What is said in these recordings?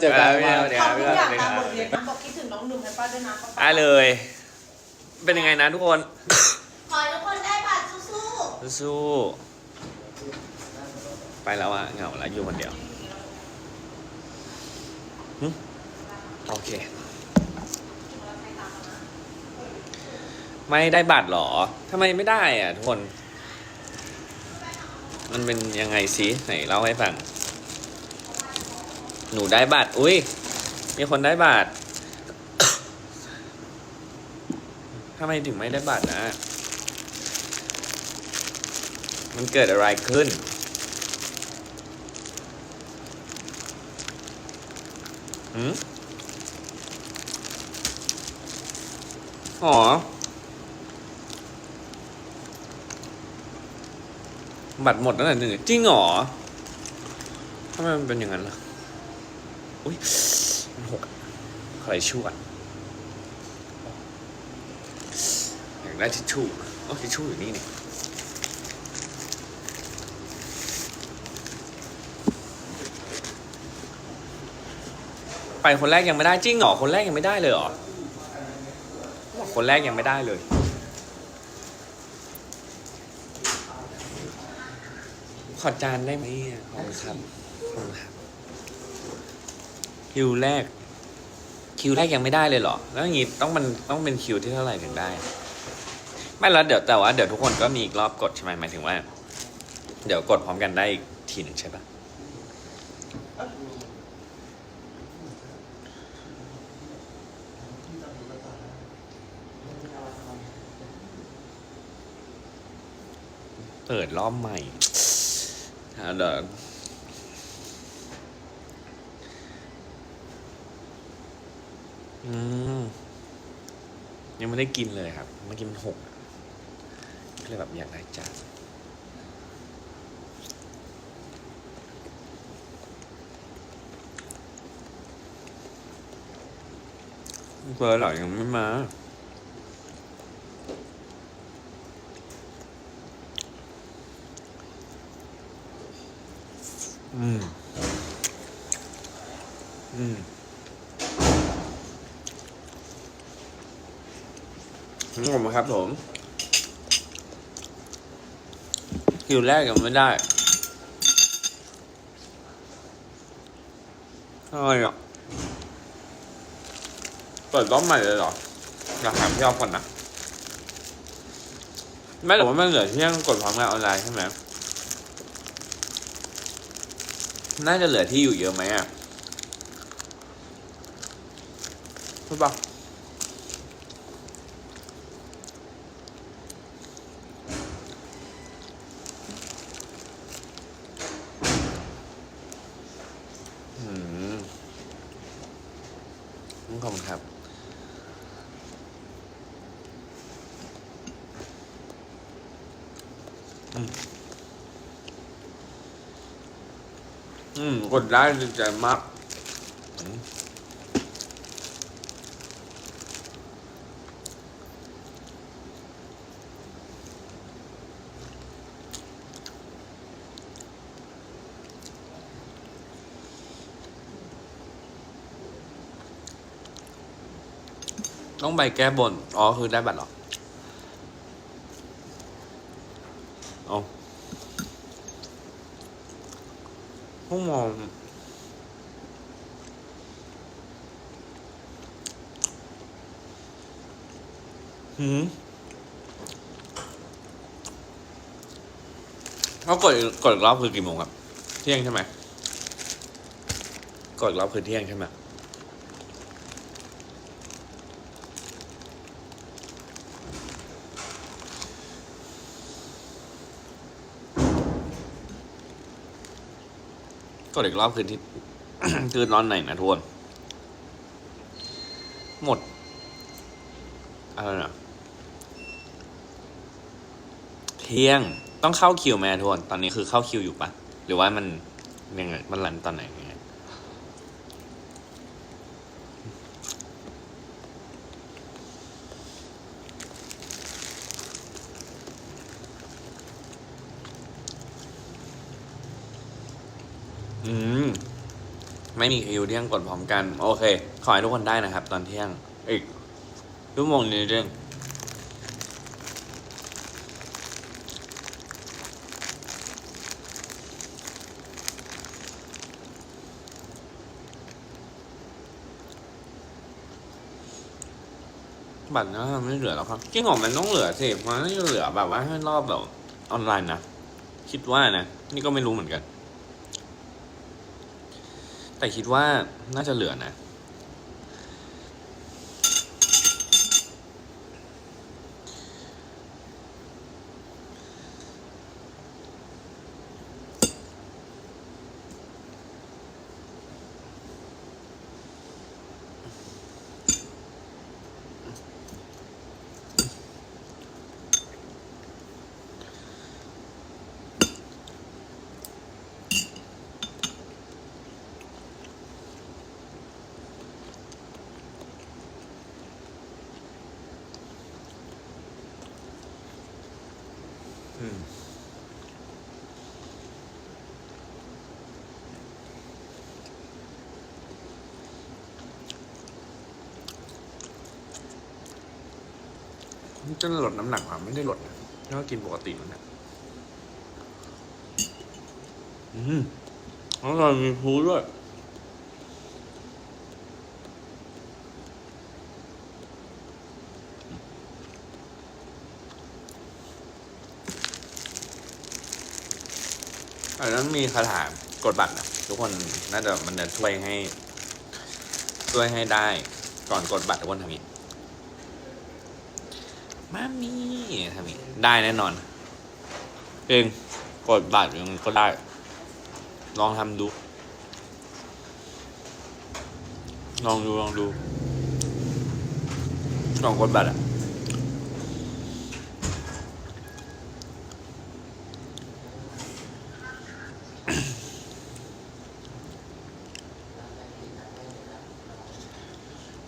เจอกันอ่ามาเดี๋ยวทำทุกอย่างเดี๋ยวตามบทเรียนนะบอกคิดถึงน้องหนุ่มให้ป้าด้วยนะป้าได้เลย เป็นยังไงนะทุกคน ขอให้ทุกคนได้บัตรสู้สู้ไปแล้วอะเหงาแล้วอยู่คนเดียวหึโอเค ไม่ได้บัตรเหรอทำไมไม่ได้อะทุกคน มันเป็นยังไงสิไหนเล่าให้ฟัง หนูได้บัตร อุ้ย มีคนได้บัตรทำไมถึงไม่ได้บัตรนะ มันเกิดอะไรขึ้น หืมอ๋อ บัตรหมดตั้งแต่หนึ่งจริงหรอทำไมมันเป็นอย่างนั้นล่ะ อุ้ยมันหกอะใครชั่วอยากได้ทิชชู่โอ้ทิชชู่อยู่นี่นี่ไปคนแรกยังไม่ได้จริงเหรอคนแรกยังไม่ได้เลยเหรอคนแรกยังไม่ได้เลยขอจานได้ไหมขอบคุณครับขอบคุณครับ คิวแรก คิวแรกยังไม่ได้เลยเหรอ แล้วอย่างงี้ต้องมันต้องเป็นคิวที่เท่าไหร่ถึงได้ ไม่แล้วเดี๋ยวแต่ว่าเดี๋ยวทุกคนก็มีอีกรอบกดใช่ไหมหมายถึงว่า เดี๋ยวกดพร้อมกันได้อีกทีหนึ่งใช่ปะเปิดรอบใหม่เดี๋ยว อืมยังไม่ได้กินเลยครับ เมื่อกี้มันหกก็เลยแบบอยากได้จานเปิดหรอยังไม่มาอืม อืม นี่ผมครับผมคิวแรกยังไม่ได้อะไรอะเปิดรอบใหม่เลยเหรอ อยากถามพี่ออฟก่อนนะไม่แต่ว่ามันเหลือที่ยังกดพร้อมงานออนไลน์ใช่ไหมน่าจะเหลือที่อยู่เยอะไหมอะใช่ปะอืมข อบคุณครับ อืม อืมกดได้ดีใจมาก ต้องไปแก้บน อ๋อ คือได้บัตรหรอเอาพวกมองหืมเขากดกดอีกรอบคือกี่โมงครับ เที่ยงใช่ไหมกดอีกรอบคือเที่ยงใช่ไหม กดอีกรอบคืนที่ คือนอนไหนนะทวน หมด อะไรนะเที่ยงต้องเข้าคิวไหมอะทวน ตอนนี้คือเข้าคิวอยู่ปะหรือว่ามันยังไงมันรันตอนไหนยัง ไม่มีคิวเที่ยงกดพร้อมกัน โอเค ขอให้ทุกคนได้นะครับ ตอนเที่ยง อีกชั่วโมงนี้เรื่องบัตรนะไม่เหลือแล้วครับจริงหรอมันต้องเหลือสิมันต้องเหลือแบบว่าให้รอบแบบออนไลน์นะ คิดว่านะ นี่ก็ไม่รู้เหมือนกัน แต่คิดว่าน่าจะเหลือนะ อืม จะลดน้ำหนักอะไม่ได้ลดนะก็กินปกติมันนะอืมอร่อยมีพูด้วยอันนั้นมีคาถากดบัตรนะทุกคนน่าจะมันจะช่วยให้ ช่วยให้ได้ก่อนกดบัตรทุกคนทำนี้ มามีทำนี้ได้แน่นอนเองกดบัตรยังก็ได้ ลองทำดู ลองดู ลองดู ลองกดบัตรอะ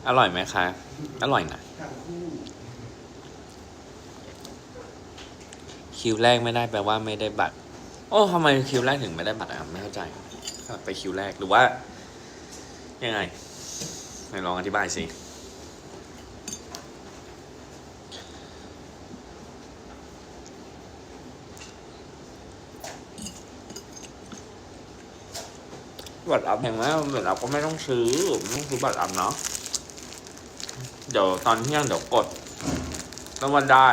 อร่อยไหมคะ อร่อยนะ คิวแรกไม่ได้แปลว่าไม่ได้บัตร โอ้ทำไมคิวแรกถึงไม่ได้บัตรอะไม่เข้าใจไปคิวแรกหรือว่า ยังไงไหนลองอธิบายสิบัตรอัพแพงไหมบัตรอัพก็ไม่ต้องซื้อไม่ต้องซื้อบัตรอัพเนาะเดี๋ยวตอนเที่ยงเดี๋ยวกดแล้ววันได้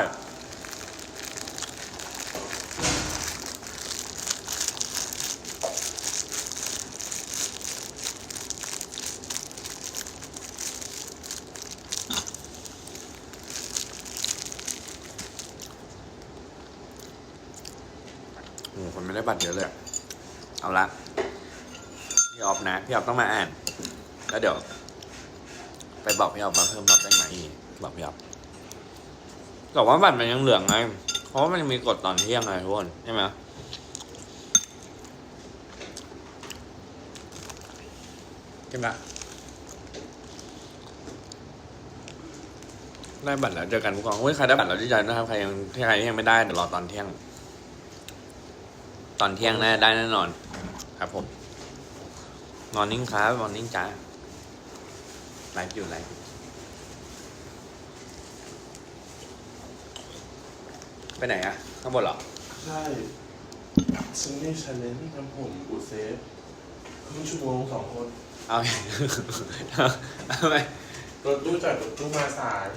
โอ้โหคนไม่ได้ บัตรเยอะเลย เอาละพี่ออฟนะ พี่ออฟต้องมาอ่าน แล้วเดี๋ยว ไปบอกพี่ออฟมาเพิ่มรอบได้ไหมบอกพี่ออฟแต่ว่าบัตรมันยังเหลืองไง เพราะว่ามันยังมีกฎตอนเที่ยงไงทุกคนใช่ไหมใช่ไหมได้บัตรแล้วเจอกันผู้กองเฮ้ยใครได้บัตรแล้วดีใจนะครับ ใครยังใครยังไม่ได้เดี๋ยวรอตอนเที่ยง ตอนเที่ยงแน่ได้แน่นอน ครับผมมอร์นิ่งครับมอร์นิ่งจ้าไลฟ์อยู่ไลฟ์อยู่ไปไหนอะข้างบนเหรอ ใช่ซึ่งนี่ชาเลนจ์ทำผมอุดเซฟครึ่งชั่วโมงสองคนเอาทำไมรถตู้จากรถตู้มาสาย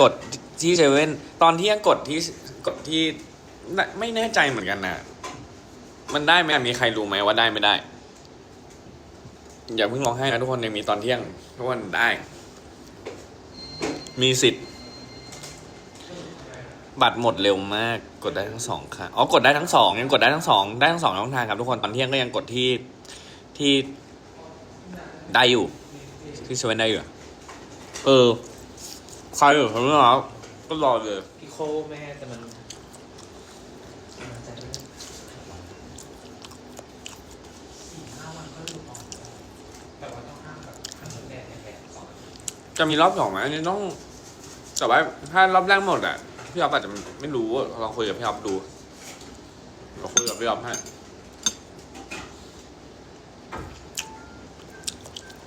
กดที่เซเว่นตอนที่ยังกดที่กดที่ ไม่ไม่แน่ใจเหมือนกันนะมันได้ไหมมีใครรู้ไหมว่าได้ไม่ได้ อย่าเพิ่งร้องไห้นะทุกคนยังมีตอนเที่ยงทุกคนได้ มีสิทธิ์ บัตรหมดเร็วมาก กดได้ทั้งสองค่ะอ๋อกดได้ทั้งสองยังกดได้ทั้งสองได้ทั้งสองช่องทางครับทุกคนตอนเที่ยงก็ยังกดที่ที่ได้อยู่ ที่เซเว่นได้อยู่อะเออใครอยู่ข้างนอกก็รอเลยพี่โคแม่แต่มันมันจะไม่สี่ห้าวันก็ดูออกแต่ว่าต้องห้ามแบบห้ามโดนแดดแดดสองอาทิตย์ จะมีรอบสองไหมอันนี้ต้องแต่ว่าถ้ารอบแรกหมดอะพี่อ๊อฟอาจจะไม่รู้ลองคุยกับพี่อ๊อฟดูเราคุยกับพี่อ๊อฟให้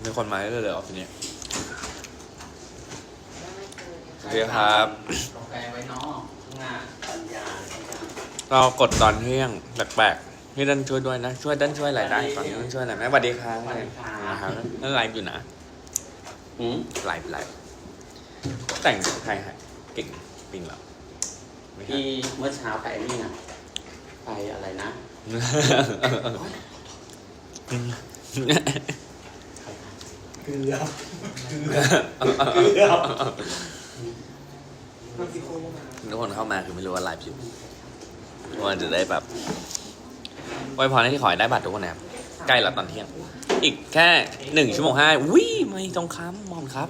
มีคนมาเรื่อยๆเลยออฟฟิศนี้สวัสดีครับกาแฟไว้เนาะข้างหน้าปัญญาเรากดตอนเที่ยงแปลกๆพี่ดันช่วยด้วยนะ ช่วยดันช่วยอะไรได้ตอนนี้ดันช่วยอะไรไหมสวัสดีครับนะครับนั่นไลฟ์อยู่นะ อืมไลฟ์ไลฟ์แต่งใครฮะเก่งปิงเหรอไม่ใช่พี่เมื่อเช้าไปนี่นะไปอะไรนะเกือบเกือบทุกคนเข้ามาคือไม่รู้ว่าไลฟ์อยู่ว่าจะได้แบบไว้พรให้ที่ขอให้ได้บัตรทุกคนนะครับใกล้แล้วตอนเที่ยง อีกแค่หนึ่งชั่วโมงห้าวิไม่ต้องค้ำมอมครับ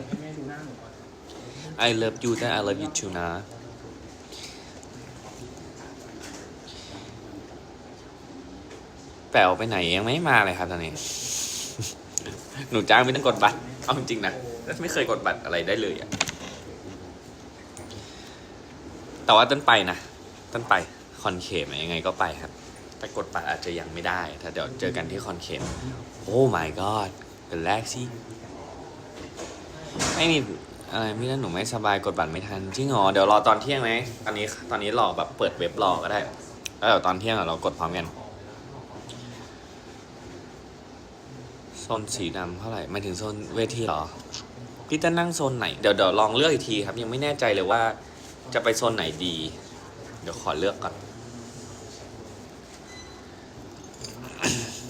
I love you แต่ I love you too นะแป๋วไปไหนยังไม่มาเลยครับตอนนี้ หนูจ้างไม่ต้องกดบัตร เอาจริงๆนะ ไม่เคยกดบัตรอะไรได้เลยอะแต่ว่าต้นไปนะ ต้นไปคอนเคมยังไงก็ไปครับ แต่กดบัตรอาจจะยังไม่ได้ ถ้าเดี๋ยวเจอกันที่คอนเคมโอ้ my god เป็นแรกสิไม่มีอะไรไม่ได้หนูไม่สบายกดบัตรไม่ทันจริงเหรอเดี๋ยวรอตอนเที่ยงไหมตอนนี้ตอนนี้รอแบบเปิดเว็บรอก็ได้แล้วเดี๋ยวตอนเที่ยงอะเรากดพร้อมกันโซนสีดำเท่าไหร่ไม่ถึงโซนเวทีเหรอพี่จะนั่งโซนไหนเดี๋ยวเดี๋ยวลองเลือกอีกทีครับ ยังไม่แน่ใจเลยว่าจะไปโซนไหนดี เดี๋ยวขอเลือกก่อน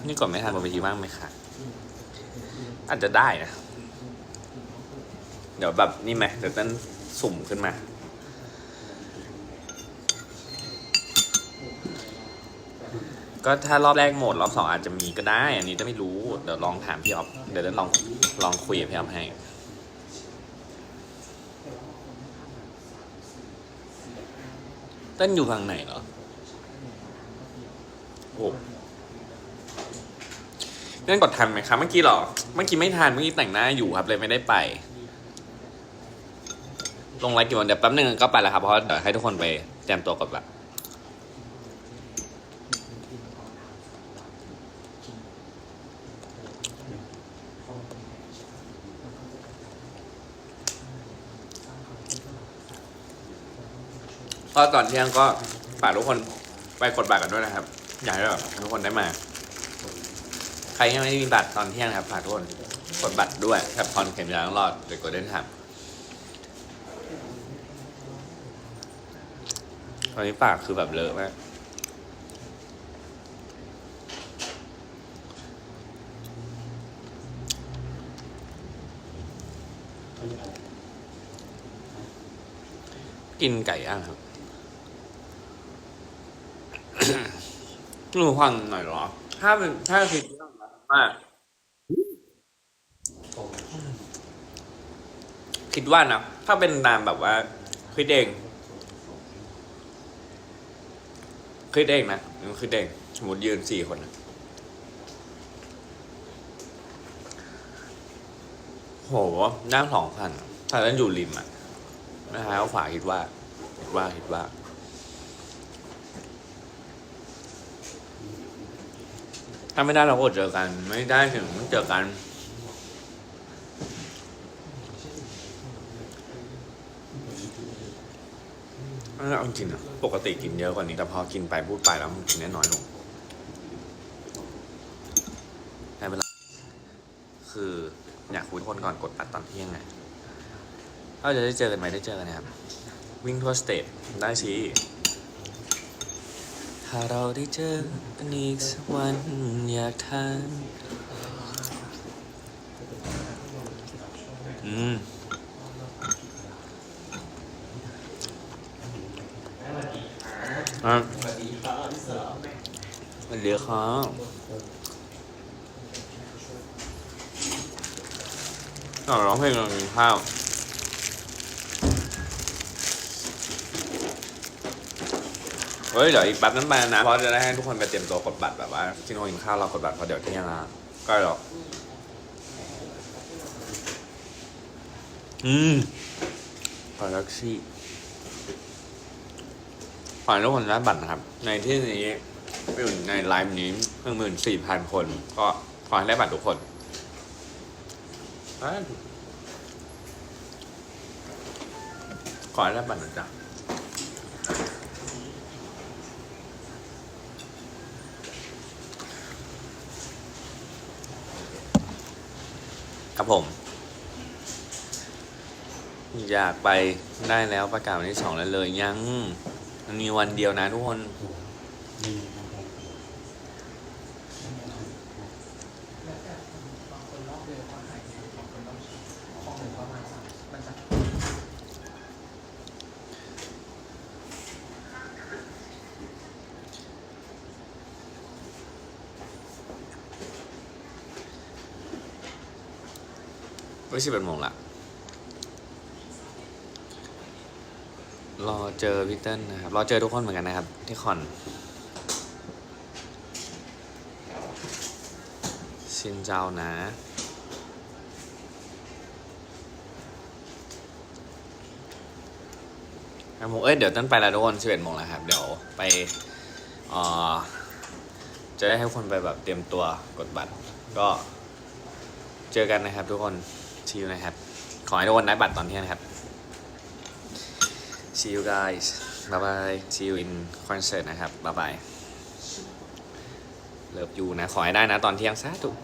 นี่กดไม่ทันบนเวทีบ้างไหมคะอาจจะได้นะ เดี๋ยวแบบนี่ไหมเดี๋ยวต้นสุ่มขึ้นมา ก็ถ้ารอบแรกหมดรอบสองอาจจะมีก็ได้ อันนี้จะไม่รู้ เดี๋ยวลองถามพี่ออฟเดี๋ยวต้นลองลองคุยกับพี่ออฟให้ต้นอยู่ฝั่งไหนเหรอโอ้ เต้นกดทันไหมครับ เมื่อกี้หรอ เมื่อกี้ไม่ทัน เมื่อกี้แต่งหน้าอยู่ครับเลยไม่ได้ไป ลงไลฟ์กี่วันเดี๋ยวแป๊บนึงก็ไปแล้วครับ เพราะเดี๋ยวให้ทุกคนไปเตรียมตัวกดบัตรก็ตอนเที่ยงก็ฝากทุกคนไปกดบัตรกันด้วยนะครับ อยากให้แบบทุกคนได้มา รยังไม่มีบัตรตอนเที่ยงนะครับฝากทุกคนกดบัตรด้วยกับคอนเข็มยาต้องรอดเดี๋ยวกดเดินทางตอนนี้ปากคือแบบเลอะมากกินไก่ย่างครับหนูฟังหน่อยเหรอ ถ้าเป็นถ้าคิด ว่าคิดว่านะ ถ้าเป็นตามแบบว่าคิดเองคิดเองนะคิดเองสมมติยืนสี่คนนะโหนั่งสองพันถ้านั้นอยู่ริมอะนะฮะเอาขวาคิดว่า คิดว่าคิดว่า ถ้าไม่ได้เราก็เจอกัน ไม่ได้ถึงเจอกันเอาจริงๆอะปกติกินเยอะกว่านี้แต่พอกินไปพูดไปแล้วมันกินได้น้อยลงได้เวลาคืออยากคุยคนก่อนกดปัดตอนเที่ยงไงเราจะได้เจอกันไหมได้เจอกันนะครับวิ่งทั่วสเตทได้สิ ถ้าเราได้เจอกันอีกสักวันอยากทานอืมอะสวัสดีครับพี่เสือสวัสดีครับอ๋อร้องเพลงเรากินข้าว เฮ้ยเดี๋ยวอีกแป๊บนั้นไปนะเพราะจะได้ให้ทุกคนไปเตรียมตัวกดบัตรแบบว่าที่โน่กินข้าวเรากดบัตรเพราะเดี๋ยวเที่ยงละใกล้หรอกอืมกาแล็กซี่ขอให้ทุกคนได้บัตรนะครับ ในที่นี้อยู่ในไลฟ์นี้เพิ่งหมื่นสี่พันคน ก็ขอให้ได้บัตรทุกคนขอให้ได้บัตรน่อยจ้ะ ครับผม อยากไปได้แล้วประกาศวันที่สองแล้วเลยยัง มันมีวันเดียวนะทุกคนมีครับผม แล้วแต่บางคนรอบเดียวก็หายไงบางคนต้องของหนึ่งประมาณสามมันจะ ไม่ใช่เป็นโมงละรอเจอพี่เติ้ลนะครับ รอเจอทุกคนเหมือนกันนะครับ ที่คอนชินเจ้านะครับผมเอ้ย เดี๋ยวเต้นไปล้วทุกคน11โมงแล้วครับ เดี๋ยวไปเอ่อจะได้ให้ทุกคนไปแบบเตรียมตัวกดบัตร ก็เจอกันนะครับทุกคน ชิวนะครับ ขอให้ทุกคนได้บัตรตอนเที่ยงนะครับ see you guys bye bye see you in concert นะครับ bye bye เลิฟยูนะ ขอให้ได้นะตอนเที่ยงสาธุก